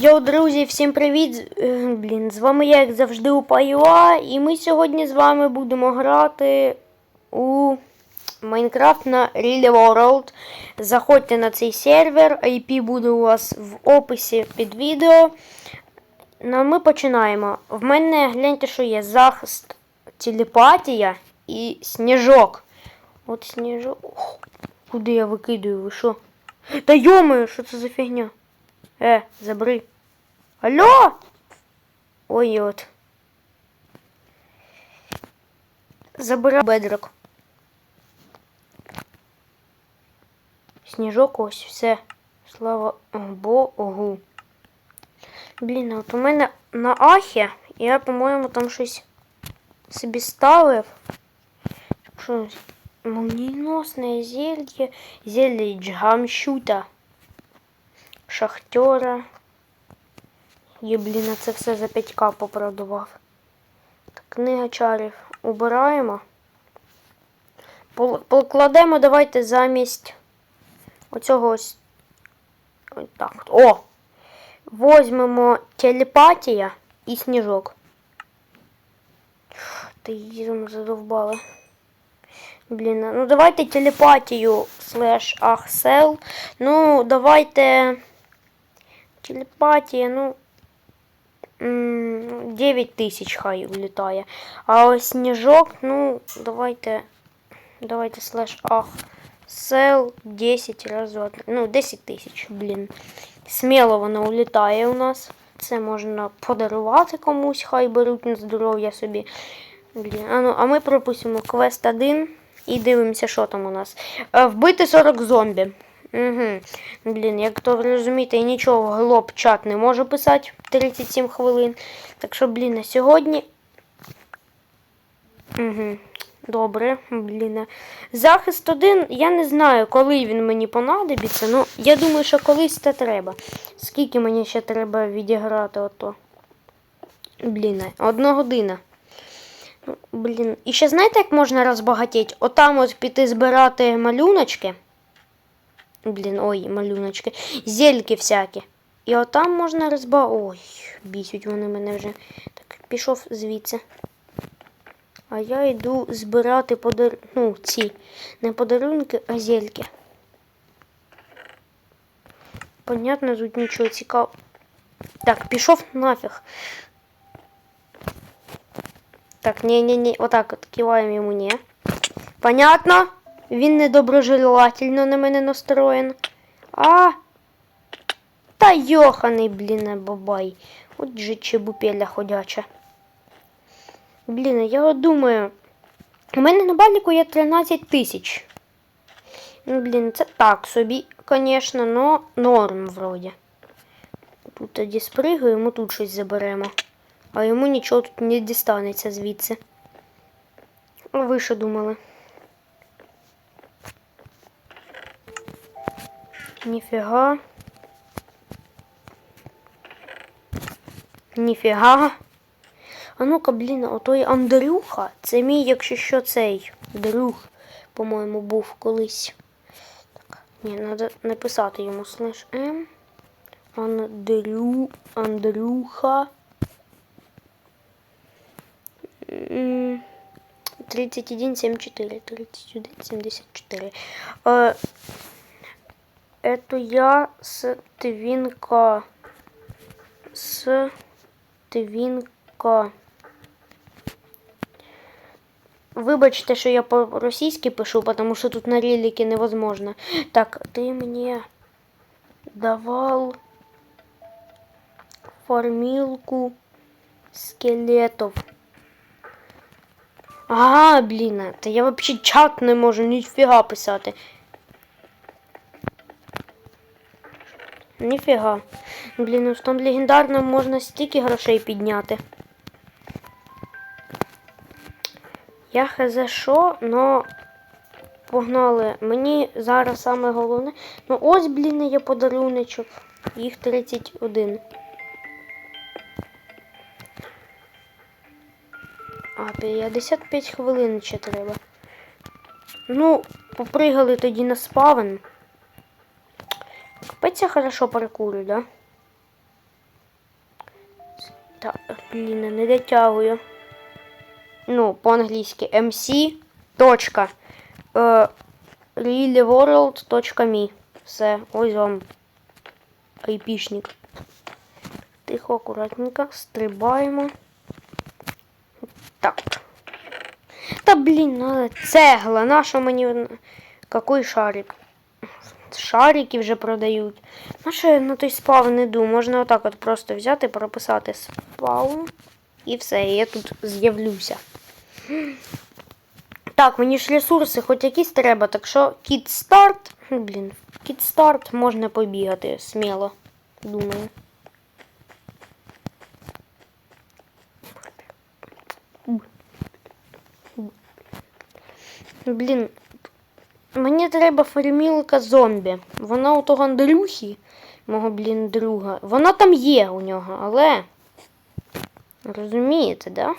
Йоу, друзі, всім привіт! Е, Блін, з вами я, як завжди, Упаюа, і ми сьогодні з вами будемо грати у Майнкрафт на Real World. Заходьте на цей сервер, IP буде у вас в описі під відео. Ну, ми починаємо. В мене гляньте, що є захист, телепатія і сніжок. От сніжок. Куди я викидаю, ви що? Та йомаю, що це за фігня? Е, забри. Алло? Ой, от. Забирай бедрок. Сніжок ось, все. Слава Богу. Блін, а от у мене на Ахі я, по-моєму, там щось собі ставив. Що? Молниеносное зелье, зелье джамшута, шахтера. І, блін, а це все за 5к попродавав. Так, книга чарів убираємо. Покладемо давайте замість оцього. Ось так. О! Возьмемо телепатія і сніжок. Ти її задовбали. Блін, ну давайте телепатію слеш ахсел. Ну, давайте. Телепатія, ну. 9 тисяч хай влітає. А ось сніжок, ну, давайте. Давайте слеш ах. Сел 10 разів. Ну, 10 тисяч, блін. Сміло воно улітає у нас. Це можна подарувати комусь, хай беруть на здоров'я собі. Блін, а, ну, а ми пропустимо квест 1 і дивимося, що там у нас. Е, Вбити 40 зомбі. Угу. Блін, як то ви розумієте, я нічого глоб чат не можу писати 37 хвилин. Так що, блін, на сьогодні. Угу. Добре, блін. Захист один, я не знаю, коли він мені понадобиться. Ну, я думаю, що колись це треба. Скільки мені ще треба відіграти ото? Блін, одна година. Ну, Блін. І ще знаєте, як можна розбагатіти? Отам от піти збирати малюночки. Блін, ой, малюночки. Зельки всякі. І отам можна розба... Ой, бісять вони мене вже. Так, пішов звідси. А я йду збирати подар... Ну, ці. Не подарунки, а зельки. Понятно, тут нічого цікавого. Так, пішов нафіг. Так, не-не-не, отак от киваємо йому ні. Понятно? Він недоброжелательно на мене настроєн. А. Та йоханий, блін, бабай. От же чебупеля ходяча. Блін, я думаю. У мене на баліку є 13 тисяч. Ну, блін, це так собі, звісно, но норм вроді. Тут тоді спригаємо, тут щось заберемо. А йому нічого тут не дістанеться звідси. Ви що думали? Ніфіга. Ніфіга. А ну-ка, блін, отой Андрюха. Це мій, якщо що, цей друг, по-моєму, був колись. Так, ні, треба написати йому слеш М. Андрю... Андрюха. М, 3174. 3174. Э, это я с Твинка. С Твинка. Вибачте, що я по-російськи пишу, потому що тут на релике невозможно. Так, ти мені давал формилку скелетов. А, блін, та я взагалі чат не можу ніфіга писати. Ніфіга. Блін, ну в тому легендарному можна стільки грошей підняти. Я хз що, но погнали. Мені зараз саме головне. Ну ось, блін, є подаруночок. Їх 31. А, 55 хвилин ще треба. Ну, попригали тоді на спавен. Капець я хорошо паркурю, да? Так, блін, не дотягую. Ну, по-англійськи mc. Точка. Е, Все, ось вам айпішник. Тихо, акуратненько, стрибаємо. Так. Та блін, цегла, наша мені. Какой шарик? Шарики вже продають. Ну що я на той спавн іду? Можна отак от просто взяти, прописати спаун. І все, я тут з'явлюся. Так, мені ж ресурси хоч якісь треба, так що кіт старт. Блін, кіт старт можна побігати сміло, думаю. Блін, мені треба фармілка зомбі. Вона у того Андрюхи, мого, блін, друга. Вона там є у нього, але. Розумієте, да?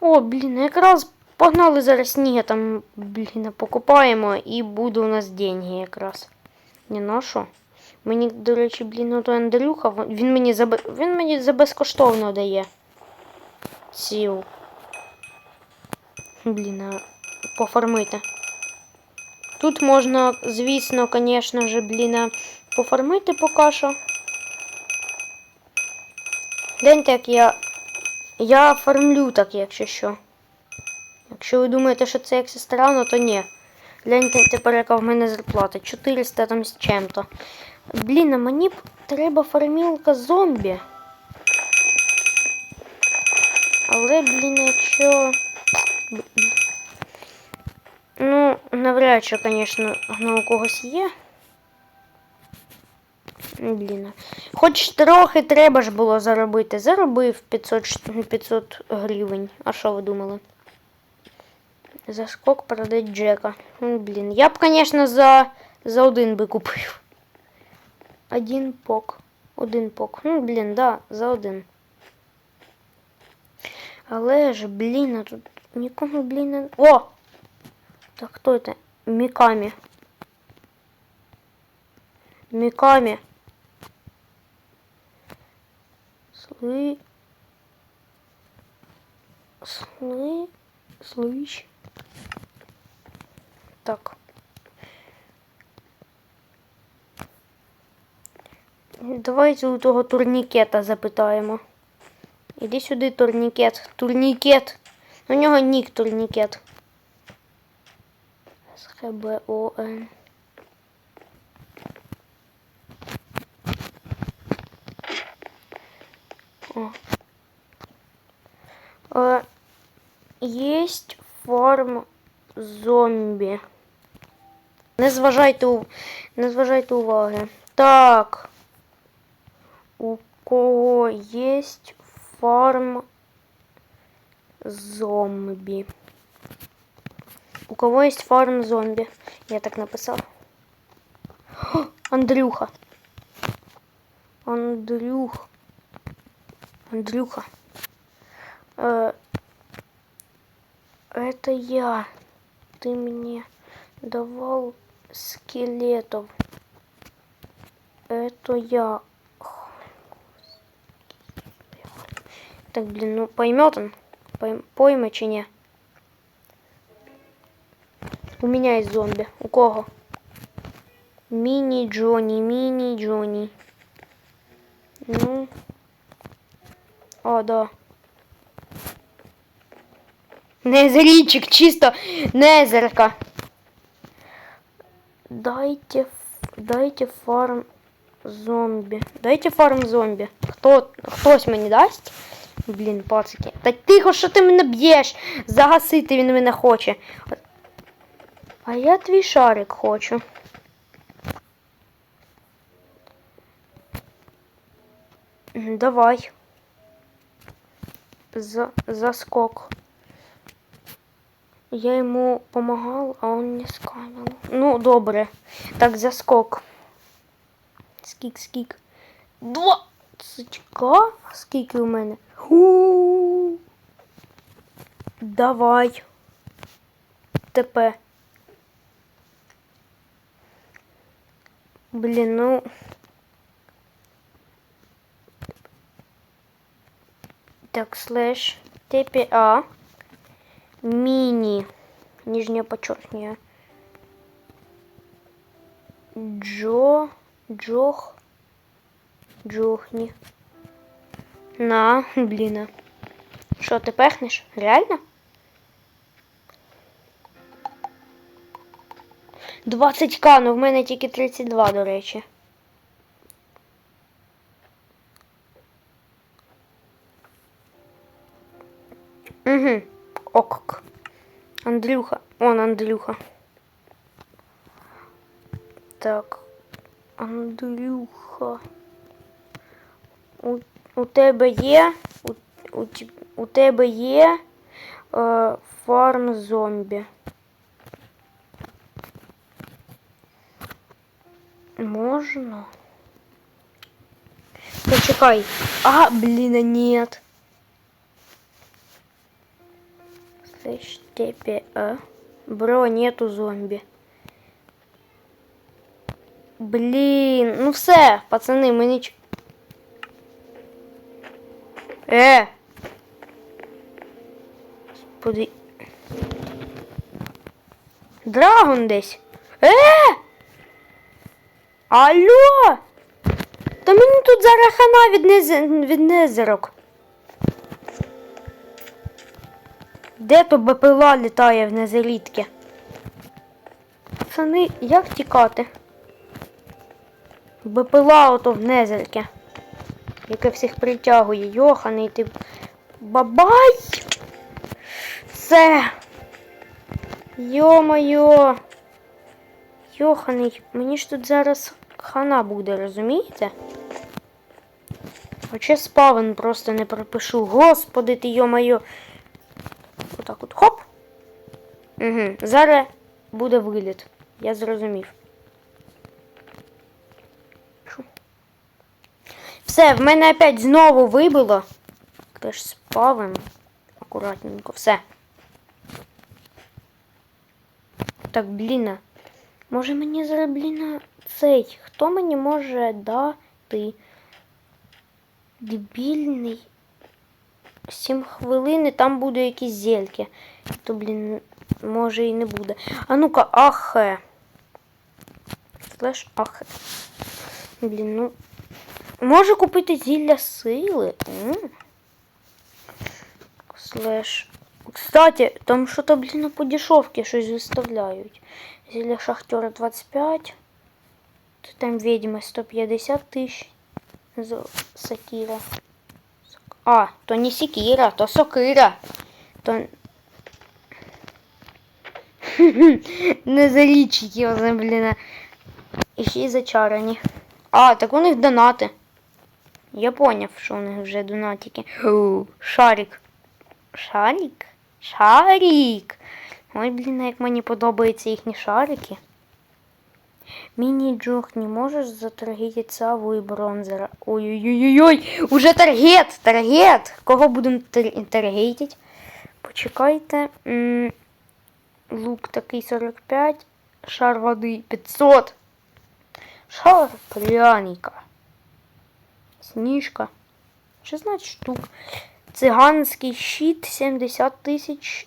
О, блін, якраз погнали зараз сніги там, блін, покупаємо і буде у нас деньги якраз. Не на що? Мені, до речі, блін, ото Андрюха, він мені за, він мені за безкоштовно дає. Сіл. Блін, пофармити. Тут можна, звісно, звісно ж, блін, пофармити поки що. Гляньте, як я. Я фармлю так, якщо що. Якщо ви думаєте, що це якось странно, то ні. Гляньте тепер, яка в мене зарплата. 400 там з чим-то. Блін, а мені б треба фармілка зомбі. Але, блін, якщо. Ну, навряд чи, звісно, у когось є. Блін. Хоч трохи треба ж було заробити. Заробив 500, 500 гривень. А що ви думали? За скок продать Джека. Ну, Блін. Я б, звісно, за, за один би купив. Один пок. Один пок. Ну, блін, да, за один. Але ж, блін, а тут нікому, блін. О! Так кто это? Миками. Миками. Слы... Слы... Слыщ. Так. Давайте у того турнікета запитаємо. Іди сюди, турнікет. Турнікет. У нього нік турнікет. СХБОН. О. Е, Єсть фарм зомбі. Не зважайте, не зважайте уваги. Так. У кого єсть фарм зомбі? У кого есть фарм зомби? Я так написал. Андрюха. Андрюх. Андрюха. Э, это я. Ты мне давал скелетов. Это я. Так, блин, ну поймет он? Пойм, пойме чи не? У меня есть зомби. У кого? Мини Джонни, мини Джонни. Ну. О, да. Незерічик, чисто незерка. Дайте, дайте фарм зомбі. Дайте фарм зомбі. Хто, хтось мені дасть? Блін, пацики. Та тихо, що ти мене б'єш? Загасити він мене хоче. А я твій шарик хочу. Давай. За, заскок. Я ему помогал, а он не скамил. Ну, добре. Так, заскок. Скік, скік. Двадцятька? Скільки у мене? Ху. Давай. ТП. Блін, ну. Так, слэш TPA мини нижнее подчеркивание Джо Джох Джохні. На, блін. Що, ти пехнеш? Реально? 20к, ну в мене тільки 32, до речі. Угу. Ок. Андрюха. Он Андрюха. Так. Андрюха. У, у тебе є. У, у, у тебе є е, фарм зомбі. Можна? Почекай. А, блин, нет. Слышь, тебе, а? Бро, нету зомби. Блін, ну все, пацани, ми ніч... Е! Господи. Драгон десь. Е! Алло! Та мені тут зараз хана від, нез... від незерок. Де то БПЛА літає в незелітки? Пацани, як тікати? БПЛА ото в незерки. Яке всіх притягує. Йоханий ти. Бабай! Все! Йо-моє! Йоханий, мені ж тут зараз хана буде, розумієте? Хоча спавен просто не пропишу. Господи ти, йо-моє. Отак от хоп. Угу. Зараз буде виліт. Я зрозумів. Все, в мене опять знову вибило. Теж спавен. Акуратненько, все. Так, бліна. Може мені зараз, бліна, цей. Хто мені може дати дебільний? Сім хвилин і там будуть якісь зельки. То, блін, може і не буде. А ну-ка, ахе. Слеш ахе. Блін, ну. Можу купити зілля сили. Слеш. Кстати, там що-то, блін, по дешевці щось виставляють. Зілля шахтера 25. Там відьми 150 тисяч. За сакіра. А, то не секіра, то сокира. То... Не залічить його, блін. І ще зачарані. А, так у них донати. Я поняв, що у них вже донатики. Шарик. Шарик? Шарик. Ой, блін, як мені подобаються їхні шарики. Міні-джух, не можеш заторгіть саву і бронзера. Ой-ой-ой-ой! Уже таргет! Таргет! Кого будемо тар- таргетить? Почекайте. Лук такий 45. Шар води 500. Шар пряника. Сніжка. 16 штук. Циганський щит 70 тисяч.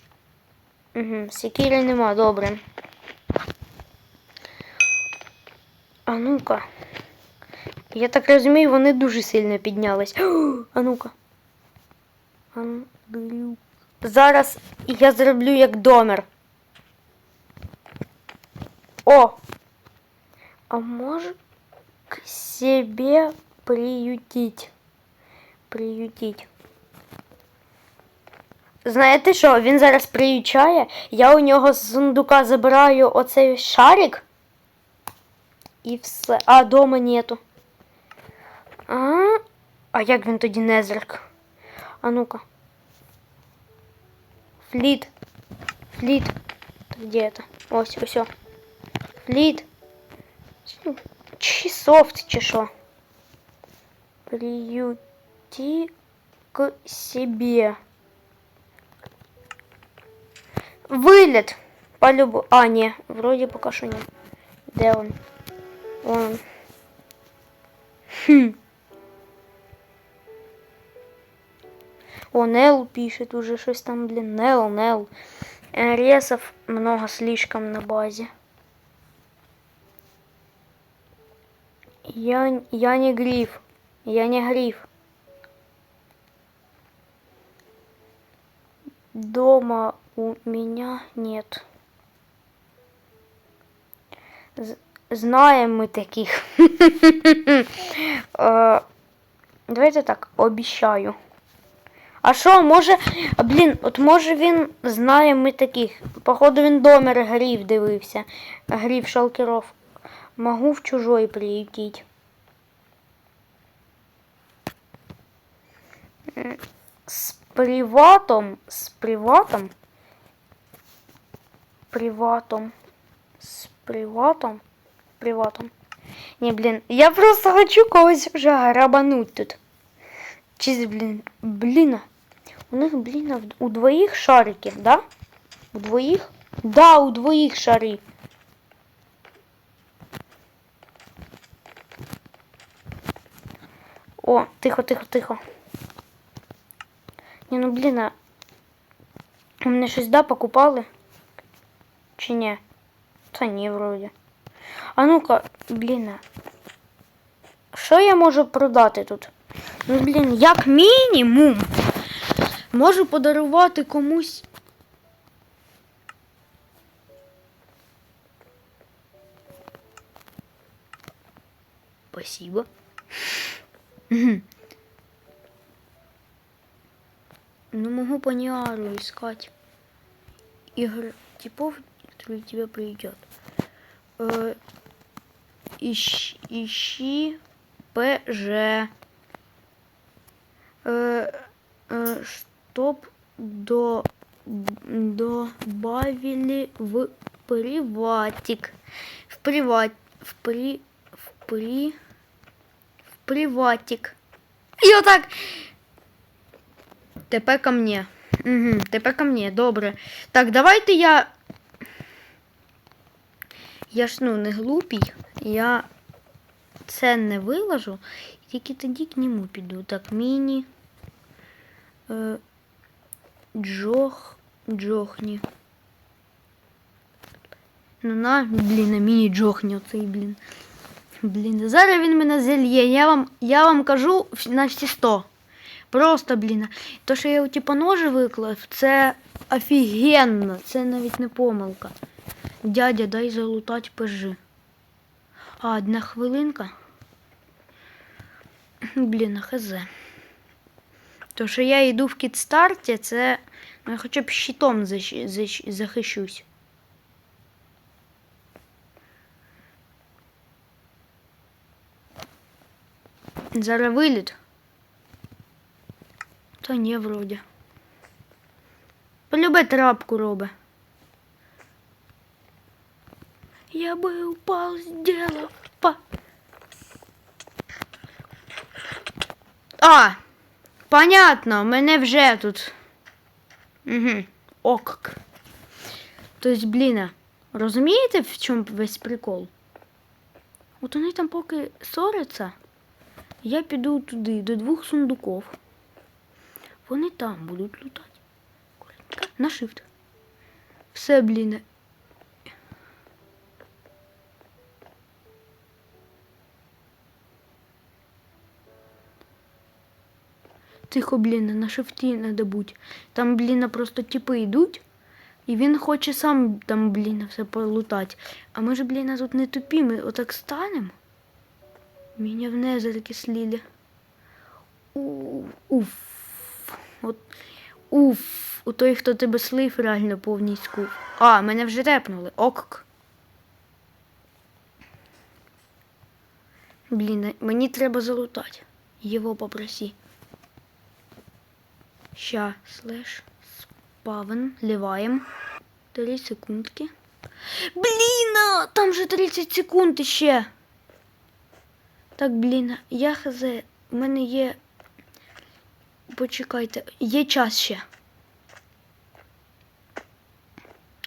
Угу, секіри нема, добре. А ну-ка. Я так розумію, вони дуже сильно піднялись. А ну-ка. Андрю. Зараз я зроблю як домер. О! А може к себе приютить. Приютить. Знаєте що, він зараз приючає, я у нього з сундука забираю оцей шарик. І все. А, дома нету. А, а як він тоді не зерк? А ну-ка. Фліт. Фліт. Де это? Ось, ось. о. Фліт. Ну, Чи софт, чи що? Приюти к себе. Вылет. По любу... А, не, вроде пока что нет. Где он? Он. Хм. О, Нел пишет уже щось там, блин. Нел, Нел. Ресов много слишком на базе. Я, я не гриф. Я не гриф. Дома у меня нет. З- Знаем мы таких. Е, Давайте так, обіщаю. А що, може, блін, от може він знає ми таких. Походу він домер грів дивився. Грів шалкеров. Могу в чужой приютить. М, З приватом, з приватом. Приватом. З приватом. Приватом. Не, блин, я просто хочу когось вже грабануть тут. Чи, блін, блін. У них, блін, в- у двоїх шариків, да? У двоїх? Да, у двоїх шари. О, тихо, тихо, тихо. Ні, ну блін, а... У мене щось да покупали? Чи ні? Та ні, вроді. А ну-ка, блін. Що я можу продати тут? Ну, блін, як мінімум. Можу подарувати комусь. Спасибо. Ну, могу по Ниару искать игр типов, которые тебе придет. Э, ищ- ищи ПЖ. Э, э, чтоб до, добавили в приватик. В приват. В при. В при. В приватик. Вот так. Тепер ко мне. Угу, тепер ко мне, добре. Так, давайте я. Я ж ну не глупій. Я це не виложу. Тільки тоді к нему піду. Так, міні. Е, джох. Джохні. Ну на, блін, на міні джохні оцей, блін. Блін, зараз він мене зельє. Я вам, я вам кажу на всі 100. Просто, блін. То, що я у типу ножи виклав, це офігенно. Це навіть не помилка. Дядя, дай залутать пежи. А, одна хвилинка. Блін, хз. То, що я йду в кітстарті, це. Ну, я хоча б щитом защ... защ... захищусь. Зараз виліт. Та ні, вроді. Полюбе трапку робе. Я бы упал, сделал па. А, понятно, мене вже тут. Угу. Ок. Тобто, блін, розумієте, в чому весь прикол? От вони там поки ссоряться, я піду туди, до двох сундуків. Вони там будуть лутати. На shift. Все, блін. Тихо, блін, на шифті надо бути. Там, блін, просто типи йдуть, і він хоче сам там, блін, все полутати. А ми ж, блін, тут не тупі, ми отак станемо. Мене в незерки слили. У- Уф. От, уф. У той, хто тебе слив, реально повний скуф. А, мене вже репнули. Ок. Блін, мені треба залутати. Його попроси. Ща, слеш, спавен, ливаем. Три секундки. Блін, там же 30 секунд ще. Так, блін, я хз, у мене є. Почекайте, є час ще.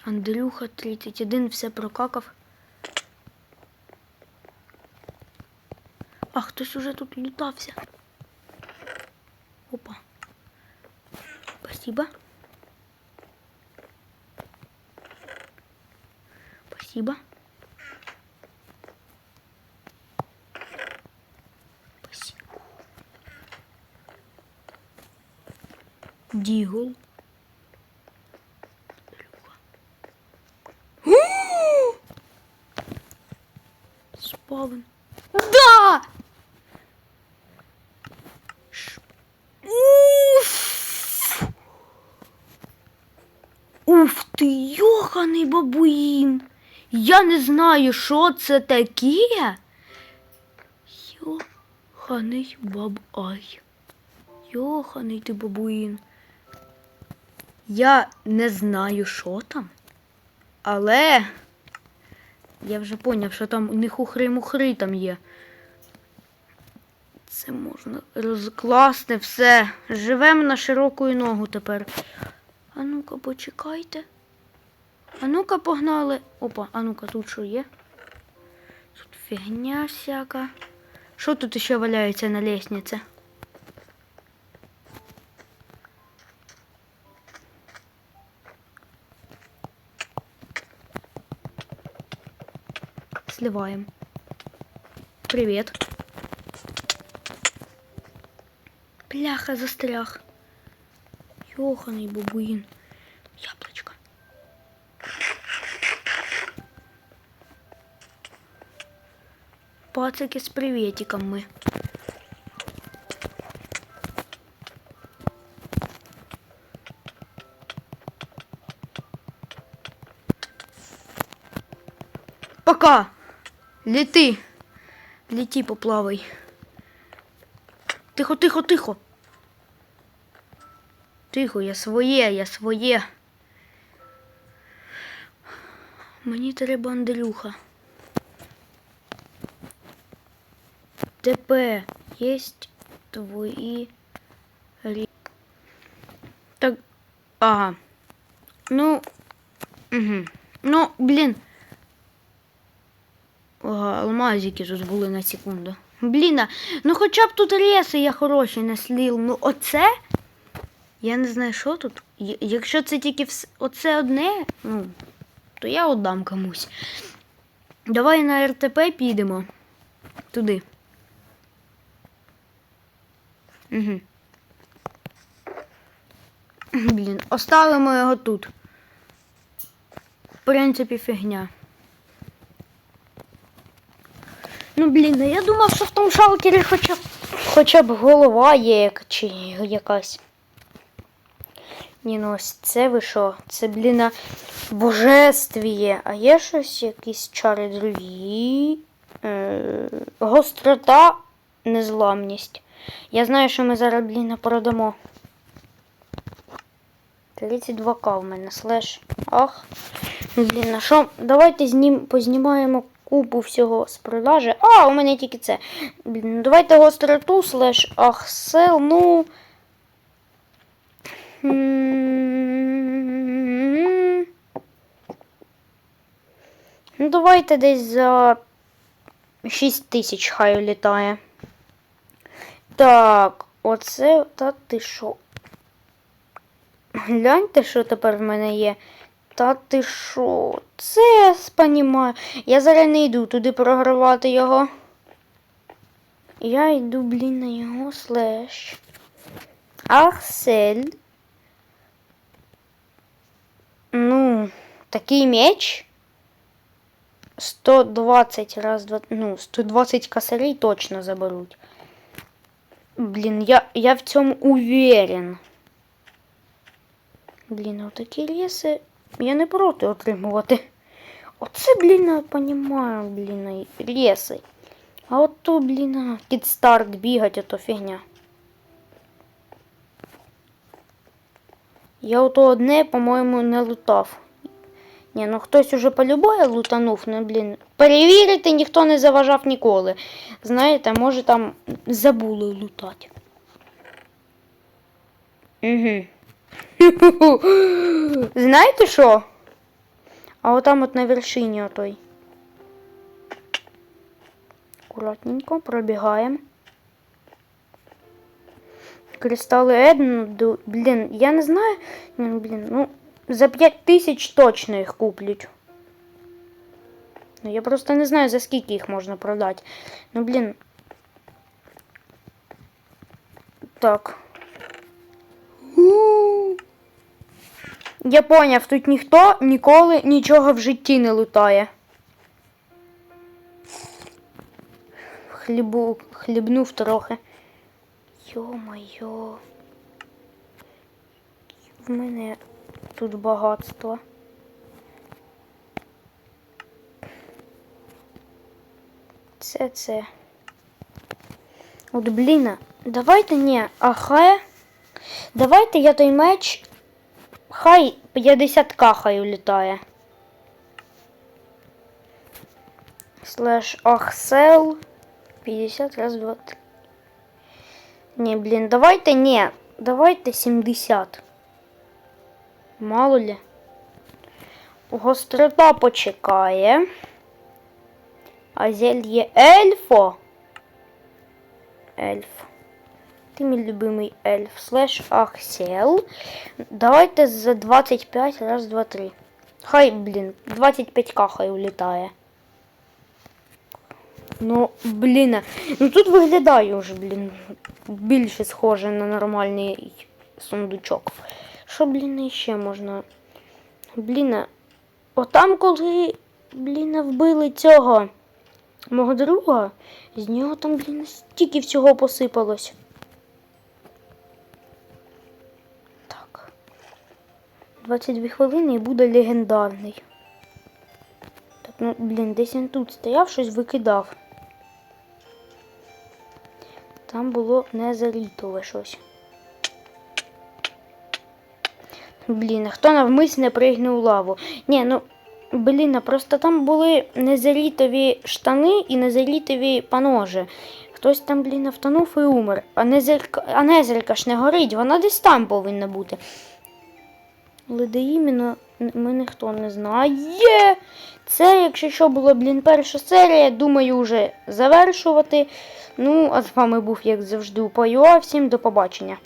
Андрюха 31, все прокакав. А хтось уже тут лютався. Опа. Спасибо. Спасибо. Спасибо. Дігл. Спавн. Ти, йоханий бабуїн! Я не знаю, що це таке. Йоханий бабай. Йоханий ти бабуїн. Я не знаю, що там. Але я вже поняв, що там не хухри-мухри там є. Це можна розкласти все. Живемо на широку ногу тепер. А ну-ка, почекайте. А ну-ка погнали. Опа, а ну-ка, тут що є? Тут фігня всяка. Що тут ще валяється на лестниці? Сливаем. Привет. Бляха, застряг. Йоханий бабуїн. Яблочко. Пацики з приветиком ми. Пока. Лети. Лети, поплавай. Тихо, тихо, тихо. Тихо, я своє, я своє. Мені треба Андрюха. ТП есть твої рі... Так. Ага. Ну. Угу. Ну, блін. Ага, алмазики тут були на секунду. Блін, ну хоча б тут реси я хороші не слів. Ну оце. Я не знаю, що тут. Якщо це тільки вс... оце одне, ну, то я віддам комусь. Давай на РТП підемо. Туди. Угу. Блін, оставимо його тут. В принципі, фігня. Ну, блін, я думав, що в тому шалкері хоча б, хоча б голова є чи якась. Ні, ну ось це ви що? Це, блін, божествіє. А є щось, якісь чари другі? Е, гострота, незламність. Я знаю, що ми зараз, блін, продамо. 32к в мене слеш. Ах. Блін, а що? Давайте знім... познімаємо купу всього з продажі. А, у мене тільки це. Блін, ну давайте гостроту слеш ахсел, ну. Ну, давайте десь за 6 тисяч хай літає. Так, оце, та ти що? Гляньте, що тепер в мене є. Та ти що? Це я спонімаю. Я зараз не йду туди програвати його. Я йду, блін, на його слеш. Арсель. Ну, такий меч. 120 раз, два, ну, 120 косарей точно заберуть. Блін, я, я в цьому уверен. Блін, отакі ліси я не проти отримувати. Оце, блін, я понімаю, блін, ліси. А от то, блін, кідстарт бігать, ото фігня. Я ото одне, по-моєму, не лутав. Ні, ну хтось уже полюбає лутанув, ну, блін. Перевірити ніхто не заважав ніколи. Знаєте, може там забули лутати. Угу. Знаєте що? А отам от на вершині отой. Акуратненько пробігаємо. Кристали Едмунду, блін, я не знаю. Ну, блін, ну, за 5 тисяч точно їх куплять. Ну, я просто не знаю, за скільки їх можна продати. Ну, блін. Так. Я поняв, тут ніхто ніколи нічого в житті не лутає. Хлібу, хлібнув трохи. Йо-моє. В мене тут багатство. Це це. От блін, давайте ні, а хай. Давайте я той меч. Хай 50к хай улітає. Слеш Ахсел. 50 раз, два, три. Ні, блін, давайте ні. Давайте 70. Мало ли. Гострота почекає. А зелье ельфо. Ельф. Ти мій любимий ельф. Слеш Ахсел. Давайте за 25 раз, два, три. Хай, блін, 25к хай улітає. Ну, блін, ну тут виглядає вже, блін, більше схоже на нормальний сундучок. Що, блін, ще можна? Блін, отам, коли, блін, вбили цього мого друга, з нього там, блін, стільки всього посипалось. Так. 22 хвилини і буде легендарний. Так, ну, блін, десь він тут стояв, щось викидав. Там було незарітове щось. Блін, хто навмисне пригнув лаву? Ні, ну, блін, а просто там були незарітові штани і незарітові паножі. Хтось там, блін, втонув і умер. А незерка, а незерка ж не горить, вона десь там повинна бути. Де ми ніхто не знає. Це, якщо що, була, блін, перша серія, думаю, вже завершувати. Ну, а з вами був, як завжди, Упаюа. Всім до побачення.